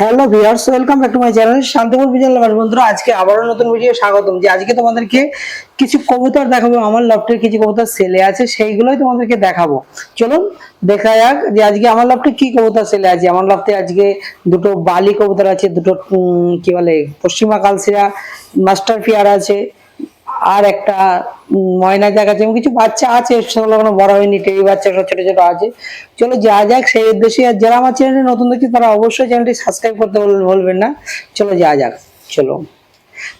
Hello viewers, welcome back to my channel Shantipur Bijoy lover বন্ধুরা, আজকে আবারও নতুন ভিডিও স্বাগতম। যে আজকে তোমাদেরকে কিছু কবুতর দেখাবো, আমার লফটের কিছু কবুতর সেলে আছে, সেইগুলোই তোমাদেরকে দেখাবো। চলুন, দেখা যাক যে আজকে আমার লফটে কি কবুতর সেলে আছে। আমার লফটে আজকে দুটো বালি কবুতর আছে, দুটো কি বলে, পশ্চিমা কালসিরা, মাস্টার পিয়ার আছে আর একটা ময়না জায়গা আছে কিছু বাচ্চা আছে, সেগুলো বড় হয়নি টেরি বাচ্চা ছোট ছোট আছে। চলো যা যাক, সেই উদ্দেশ্যে আর যারা আমার চ্যানেলে নতুন দেখছি তারা অবশ্যই চ্যানেলটি সাবস্ক্রাইব করতে বল- ভুলবেন না। চলো যা যাক, চলো।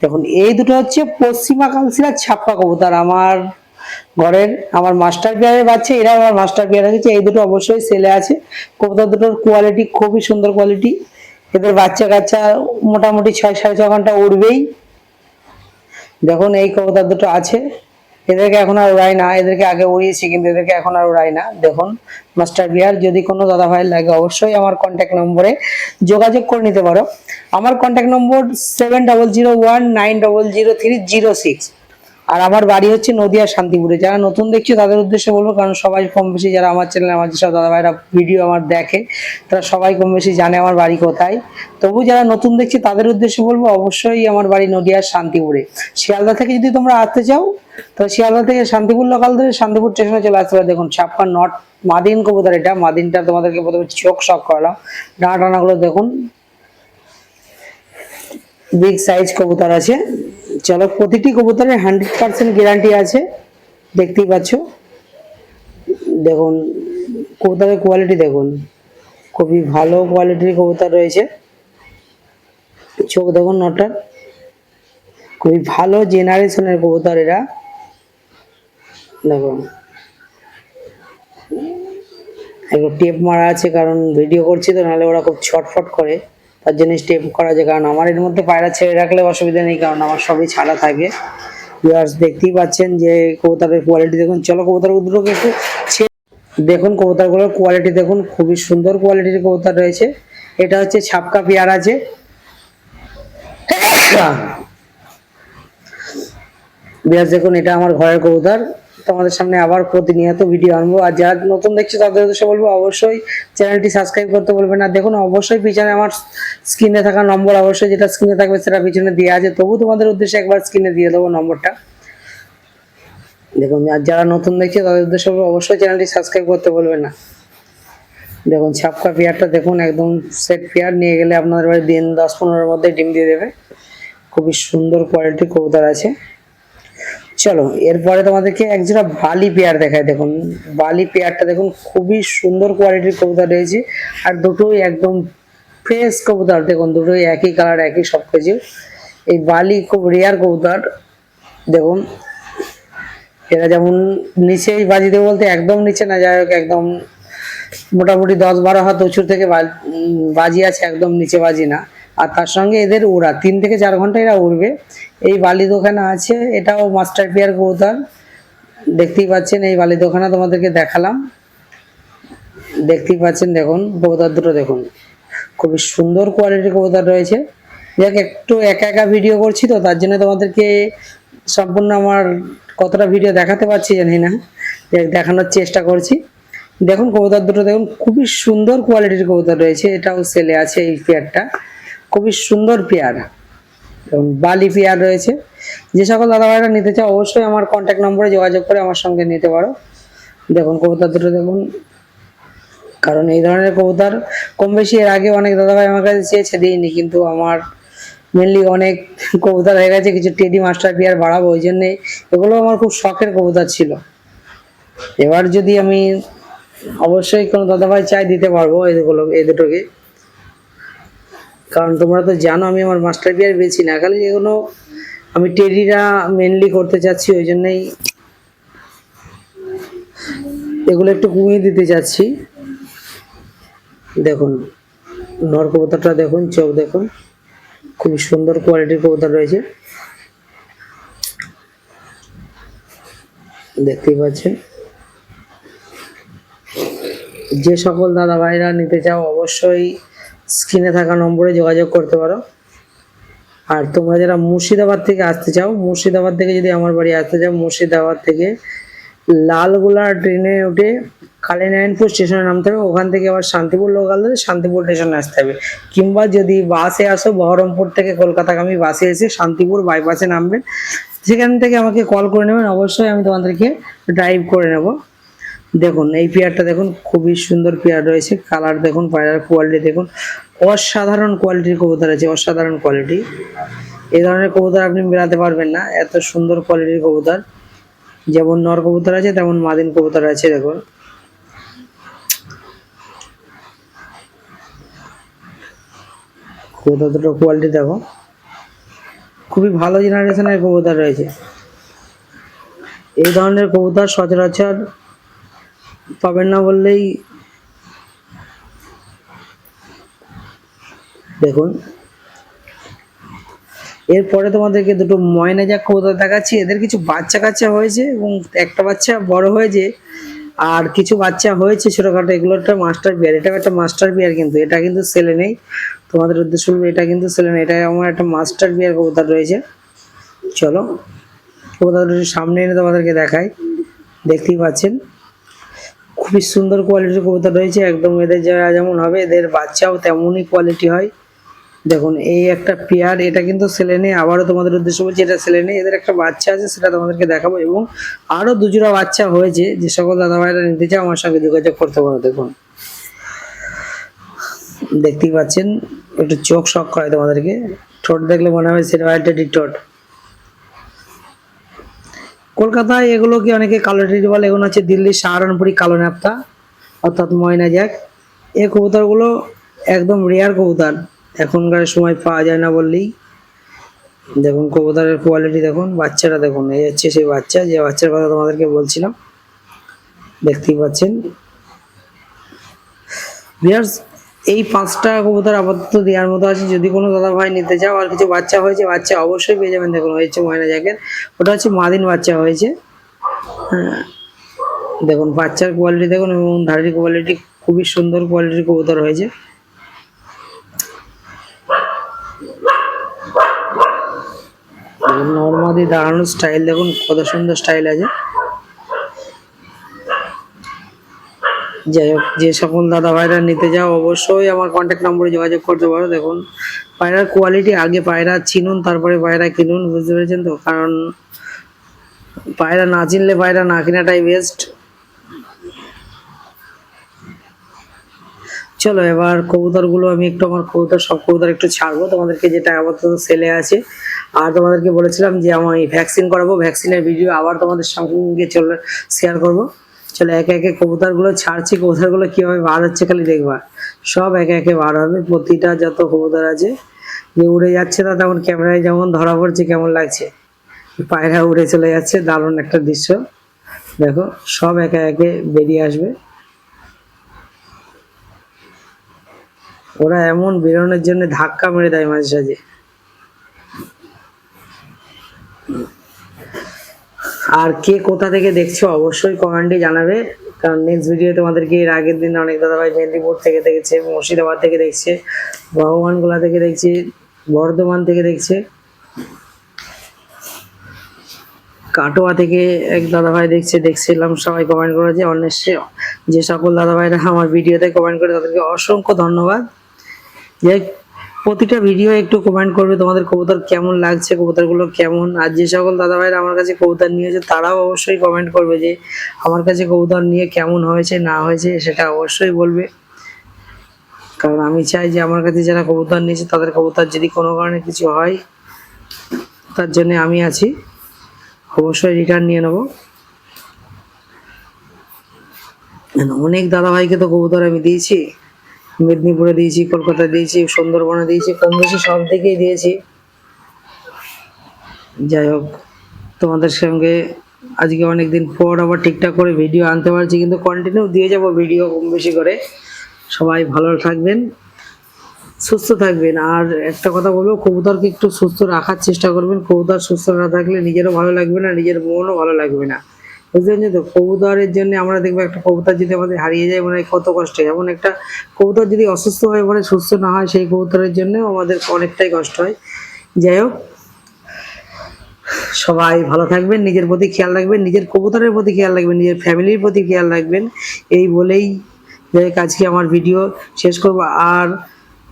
দেখুন, এই দুটো হচ্ছে পশ্চিমা কালসিরা ছাপ্পা কবুতর, আমার ঘরের, আমার মাস্টার পেয়ারের বাচ্চা এরা আমার মাস্টার পেয়ার আছে, এই দুটো অবশ্যই সেলে আছে। কবুতর দুটোর কোয়ালিটি খুবই সুন্দর কোয়ালিটি এদের বাচ্চা কাচ্চা মোটামুটি ছয় সাড়ে ছ ঘণ্টা উড়বেই দেখুন, এই কবুতর দুটো আছে। এদেরকে এখন আর উড়াই না। এদেরকে আগে উড়িয়েছি, কিন্তু এদেরকে এখন আর উড়াই না। দেখুন, মাস্টার বিহার, যদি কোনো দাদা ভাই লাগে অবশ্যই আমার কন্ট্যাক্ট নম্বরে যোগাযোগ করে নিতে পারো। আমার contact number seven double zero one nine double zero three zero six আর আমার বাড়ি হচ্ছে নদিয়া শান্তিপুরে। যারা নতুন দেখছি তাদের উদ্দেশ্যে বলব, কারণ সবাই কম বেশি যারা আমার চ্যানেলে আমার যেসব দাদা ভাইরা ভিডিও আমার দেখে, তারা সবাই কম বেশি জানে আমার বাড়ি কোথায়। তবু যারা নতুন দেখছি তাদের উদ্দেশ্যে বলব, অবশ্যই আমার বাড়ি নদিয়ার শান্তিপুরে। শিয়ালদা থেকে যদি তোমরা আসতে চাও তো শিয়ালদা থেকে শান্তিপুর লোকাল ধরে শান্তিপুর স্টেশনে চলে আসতে পারো। দেখুন ছাপ্পান নট মাদিন কবুতর এটা। মাদিনটা তোমাদেরকে প্রথমে চোখ শখ করালাম। ডানা টানাগুলো দেখুন বিগ সাইজ কবুতর আছে। চলো, প্রতিটি কবুতরের হান্ড্রেড পার্সেন্ট গ্যারান্টি আছে। দেখতেই পাচ্ছ। দেখুন, কবুতরের কোয়ালিটি দেখুন। খুবই ভালো কোয়ালিটির কবুতর রয়েছে। চোখ দেখুন নটার খুবই ভালো জেনারেশনের কবুতর এরা। দেখুন। একটু টেপ মারা আছে, কারণ ভিডিও করছি তো, নাহলে ওরা খুব ছটফট করে। তার জন্য স্টেপ করা যায়। কারণ আমার এর মধ্যে পায়রা ছেড়ে রাখলে অসুবিধা নেই, কারণ আমার সবই ছাড়া থাকে। ভিউয়ার্স দেখতেই পাচ্ছেন যে কবুতরের কোয়ালিটি দেখুন। চলো কবুতর দুটোকে একটু দেখুন কবুতরগুলোর কোয়ালিটি দেখুন। খুবই সুন্দর কোয়ালিটির কবুতর রয়েছে। এটা হচ্ছে ছাপকা পেয়ার আছে বিরাজ দেখুন, এটা আমার ঘরের কবুতর। তোমাদের সামনে আবার প্রতিনিয়ত ভিডিও আনব। আর যারা নতুন দেখছ, তাদের উদ্দেশ্যে বলব, অবশ্যই চ্যানেলটি সাবস্ক্রাইব করতে বলবেন না। দেখুন, অবশ্যই পিছনে আমার স্ক্রিনে থাকা নম্বর অবশ্যই যেটা স্ক্রিনে থাকবে সেটা পিছনে দেওয়া আছে। তবু তোমাদের উদ্দেশ্যে একবার স্ক্রিনে দিয়ে দেবো নম্বরটা দেখুন, আর যারা নতুন দেখছে, তাদের উদ্দেশ্যে বলব, অবশ্যই চ্যানেলটি সাবস্ক্রাইব করতে বলবেন না। দেখুন, ছাপকা পেয়ারটা দেখুন, একদম সেট পেয়ার। নিয়ে গেলে আপনাদের বাড়ি দিন দশ পনেরোর মধ্যে ডিম দিয়ে দেবে। খুবই সুন্দর কোয়ালিটির কবুতর আছে। চলো, এরপরে তোমাদেরকে একজোড়া বালি পেয়ার দেখায় দেখুন, বালি পেয়ারটা দেখুন, খুবই সুন্দর কোয়ালিটির কবুতর রয়েছে। আর দুটোই একদম ফ্রেশ কবুতর। দেখুন, দুটোই একই কালার একই সব কিছু। এই বালি খুব রেয়ার কবুতর। দেখুন, এরা যেমন নিচেই বাজি দেবে বলতে একদম নিচে না, যাই হোক, একদম মোটামুটি দশ বারো হাত উঁচু থেকে বাজি আছে, একদম নিচে বাজি না। আর তার সঙ্গে এদের উড়া তিন থেকে চার ঘণ্টা এরা উড়বে। এই বালি দোকানে আছে, এটাও মাস্টার পিয়ার কবুতর দেখতেই পাচ্ছেন, এই বালি দোকানে তোমাদেরকে দেখালাম। দেখতেই পাচ্ছেন, দেখুন, কবুতর দুটো দেখুন। খুবই সুন্দর কোয়ালিটির কবুতর রয়েছে। যাক, একটু একা একা ভিডিও করছি তো, তার জন্য তোমাদেরকে সম্পূর্ণ আমার কতটা ভিডিও দেখাতে পারছি জানি না। দেখ- দেখানোর চেষ্টা করছি। দেখুন, কবুতর দুটো দেখুন, খুবই সুন্দর কোয়ালিটির কবুতর রয়েছে। এটাও সেলে আছে এই পেয়ারটা খুবই সুন্দর পেয়ার এবং বালি পেয়ার রয়েছে। যে সকল দাদা ভাইরা নিতে চাও, অবশ্যই আমার কন্ট্যাক্ট নম্বরে যোগাযোগ করে আমার সঙ্গে নিতে পারো। দেখুন, কবুতর দুটো দেখুন। কারণ এই ধরনের কবুতর কম বেশি এর আগে অনেক দাদাভাই আমার কাছে চেয়েছে দিইনি কিন্তু আমার মেনলি অনেক কবুতর হয়ে গেছে, কিছু টেডি মাস্টার পেয়ার বাড়াবো ওই জন্যে। এগুলো আমার খুব শখের কবুতর ছিল। এবার যদি আমি অবশ্যই কোনো দাদাভাই চাই দিতে পারব এগুলো এই দুটোকে। কারণ তোমরা তো জানো আমি আমার মাস্টার পিয়ার বেছি না। খালি এগুলো আমি টেরিরা মেনলি করতে চাচ্ছি, ওই জন্যই এগুলো একটু কমিয়ে দিতে চাচ্ছি। দেখুন, নর কবুতরটা দেখুন, চোখ দেখুন, খুবই সুন্দর কোয়ালিটির কবুতর রয়েছে। দেখতেই পাচ্ছেন। যে সকল দাদা ভাইরা নিতে চাও অবশ্যই স্ক্রিনে থাকা নম্বরে যোগাযোগ করতে পারো। আর তোমরা যারা মুর্শিদাবাদ থেকে আসতে চাও, মুর্শিদাবাদ থেকে যদি আমার বাড়ি আসতে চাও, মুর্শিদাবাদ থেকে লালগোলা ট্রেনে উঠে কালী কালীনারায়ণপুর স্টেশনে নামতে হবে। ওখান থেকে আবার শান্তিপুর লোকাল ধরে শান্তিপুর স্টেশনে আসতে হবে। কিংবা যদি বাসে আসো, বহরমপুর থেকে কলকাতাগামী বাসে এসে শান্তিপুর বাইপাসে নামবেন সেখান থেকে আমাকে কল করে নেবেন। অবশ্যই আমি তোমাদেরকে ড্রাইভ করে নেব। দেখুন, এই পেয়ারটা দেখুন, খুবই সুন্দর পেয়ার রয়েছে। কালার দেখুন পায়রার কোয়ালিটি দেখুন। অসাধারণ কোয়ালিটির কবুতর আছে, অসাধারণ কোয়ালিটি এই ধরনের কবুতর আপনি মেলাতে পারবেন না, এত সুন্দর কোয়ালিটির কবুতর। যেমন নর কবুতর আছে, তেমন মাদিন কবুতর আছে, দেখুন। কবুতর দুটো কোয়ালিটি দেখো। খুবই ভালো জেনারেশনের কবুতর রয়েছে। এই ধরনের কবুতর সচরাচর পাবেন না বললেই দেখুন। এরপরে তোমাদেরকে দুটো ময়না যাক কবুতর দেখাচ্ছি। এদের কিছু বাচ্চা কাচ্চা হয়েছে এবং একটা বাচ্চা বড় হয়েছে আর কিছু বাচ্চা হয়েছে ছোটখাটো। এগুলো একটা মাস্টার বিয়ার। এটাও একটা মাস্টার বিয়ার কিন্তু। এটা কিন্তু সেলে নেই। তোমাদের উদ্দেশ্য এটা কিন্তু সেলে নেই। এটা আমার একটা মাস্টার বিয়ার কবুতর রয়েছে। চলো কবুতর সামনে এনে তোমাদেরকে দেখাই। দেখতেই পাচ্ছেন। খুবই সুন্দর কোয়ালিটির কবুতর রয়েছে। একদম এদের যা যেমন হবে, এদের বাচ্চাও তেমনই কোয়ালিটি হয়। দেখুন, এই একটা পেয়ার, এটা কিন্তু সেলে নেই আবারও তোমাদের উদ্দেশ্য বলছি, এটা সেলে নেই এদের একটা বাচ্চা আছে, সেটা তোমাদেরকে দেখাবো। এবং আরও দুজোড়া বাচ্চা হয়েছে, যে সকল দাদা ভাইরা নিতে চাও আমার সঙ্গে যোগাযোগ করতে পারো, দেখুন। দেখতেই পাচ্ছেন, একটু চোখ শখ করে তোমাদেরকে। ঠোঁট দেখলে মনে হবে সেটা একটা ঠোঁট। কলকাতায় এগুলোকে অনেকে কালো টিটি বলে? এগুলো হচ্ছে দিল্লির সাহারানপুরি কালো ন্যাপটা অর্থাৎ ময়না জ্যাক এই কবুতরগুলো একদম রেয়ার কবুতর। এখনকার সময় পাওয়া যায় না বললেই। দেখুন, কবুতরের কোয়ালিটি দেখুন, বাচ্চাটা দেখুন। এই হচ্ছে সেই বাচ্চা, যে বাচ্চার কথা তোমাদেরকে বলছিলাম। দেখতেই পাচ্ছেন। এই পাঁচটা কবুতর আপাতত দেওয়ার মতো আছে। যদি কোনো দাদা ভাই নিতে চাও আর কিছু বাচ্চা হয়েছে, বাচ্চা অবশ্যই পেয়ে যাবেন। দেখুন, হয়েছে ময়না জ্যাকেট ওটা হচ্ছে মাদিন বাচ্চা হয়েছে। হ্যাঁ। দেখুন, বাচ্চার কোয়ালিটি দেখুন এবং ধারের কোয়ালিটি খুবই সুন্দর কোয়ালিটির কবুতর হয়েছে। নর্মালি দাঁড়ানোর স্টাইল দেখুন, কত সুন্দর স্টাইল আছে। যাই হোক, যে সকল দাদা ভাইরা নিতে যাও, অবশ্যই আমার কন্ট্যাক্ট নম্বরে যোগাযোগ করতে পারো। দেখুন, পায়রার কোয়ালিটি আগে পায়রা চিনুন, তারপরে পায়রা কিনুন, বুঝতে পেরেছেন তো? কারণ পায়রা না চিনলে পায়রা না কেনাটাই বেস্ট চলো, এবার কবুতরগুলো আমি একটু আমার কবুতর, সব কবুতর একটু ছাড়বো। তোমাদেরকে যেটা আপাতত সেলে আছে, আর তোমাদেরকে বলেছিলাম যে আমি ভ্যাকসিন করাবো। ভ্যাকসিনের ভিডিও আবার তোমাদের সঙ্গে চলে শেয়ার করব। চলো একে একে কবুতরগুলো ছাড়ছি, কবুতরগুলো কীভাবে বার হচ্ছে খালি দেখবা। সব একে একে বার হবে, প্রতিটা যত কবুতর আছে, যে উড়ে যাচ্ছে না তেমন ক্যামেরায় যেমন ধরা পড়ছে কেমন লাগছে। পায়রা উড়ে চলে যাচ্ছে, দারুণ একটা দৃশ্য। দেখো, সব একে একে বেরিয়ে আসবে। ওরা এমন বেরোনোর জন্য ধাক্কা মেরে দেয় মাঝে সাঝে। আর কে কোথা থেকে দেখছ অবশ্যই কমেন্টে জানাবে। কারণ নেক্সট ভিডিও তোমাদেরকে এর আগের দিন অনেক দাদাভাই মেদিনীপুর থেকে দেখেছে, মুর্শিদাবাদ থেকে দেখছে, ভগবানগোলা থেকে দেখছে, বর্ধমান থেকে দেখছে। কাটোয়া থেকে এক দাদাভাই দেখছে, দেখছিলাম, সবাই কমেন্ট করেছে। অন্বেষে যে সকল দাদাভাইরা আমার ভিডিওতে কমেন্ট করে তাদেরকে অসংখ্য ধন্যবাদ। যে প্রতিটা ভিডিও একটু কমেন্ট করবে তোমাদের কবুতর কেমন লাগছে, কবুতরগুলো কেমন? আর যে সকল দাদা ভাইরা আমার কাছে কবুতর নিয়েছে তারাও অবশ্যই কমেন্ট করবে যে আমার কাছে কবুতর নিয়ে কেমন হয়েছে, না হয়েছে, সেটা অবশ্যই বলবে। কারণ আমি চাই যে আমার কাছে যারা কবুতর নিয়েছে, তাদের কবুতর যদি কোনো কারণে কিছু হয়, তার জন্য আমি আছি। অবশ্যই রিটার্ন নিয়ে নেব। অনেক দাদা ভাইকে তো কবুতর আমি দিয়েছি। মেদিনীপুরে দিয়েছি কলকাতা দিয়েছি, সুন্দরবনে দিয়েছি, কম বেশি সব দিকেই দিয়েছি। যাই হোক, তোমাদের সঙ্গে আজকে অনেকদিন পর আবার ঠিকঠাক করে ভিডিও আনতে পারছি, কিন্তু কন্টিনিউ দিয়ে যাব ভিডিও কম বেশি করে। সবাই ভালো থাকবেন, সুস্থ থাকবেন। আর একটা কথা বলব, কবুতরকে একটু সুস্থ রাখার চেষ্টা করবেন। কবুতর সুস্থ না থাকলে নিজেরও ভালো লাগবে না, নিজের মনও ভালো লাগবে না। বুঝতে পারছেন তো? কবুতরের জন্য আমরা দেখব একটা কবুতর যদি আমাদের হারিয়ে যায় মানে কত কষ্ট। হয় এমন একটা কবুতর যদি অসুস্থ হয়ে পড়ে সুস্থ না হয়, সেই কবুতরের জন্য আমাদের অনেকটাই কষ্ট হয়। যাই হোক, সবাই ভালো থাকবেন, নিজের প্রতি খেয়াল রাখবেন, নিজের কবুতরের প্রতি খেয়াল রাখবেন, নিজের ফ্যামিলির প্রতি খেয়াল রাখবেন। এই বলেই যাই আজকে আমার ভিডিও শেষ করব। আর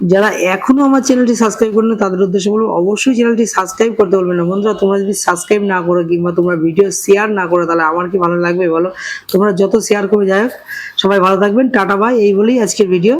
যারা এখনও আমার চ্যানেলটি সাবস্ক্রাইব করেন তাদের উদ্দেশ্যে বলব, অবশ্যই চ্যানেলটি সাবস্ক্রাইব করতে বলবেন না। বন্ধুরা, তোমরা যদি সাবস্ক্রাইব না করো কিংবা তোমরা ভিডিও শেয়ার না করো, তাহলে আমার কি ভালো লাগবে বলো? তোমরা যত শেয়ার করে যাই হোক, সবাই ভালো থাকবেন। টাটা বাই এই বলেই আজকের ভিডিও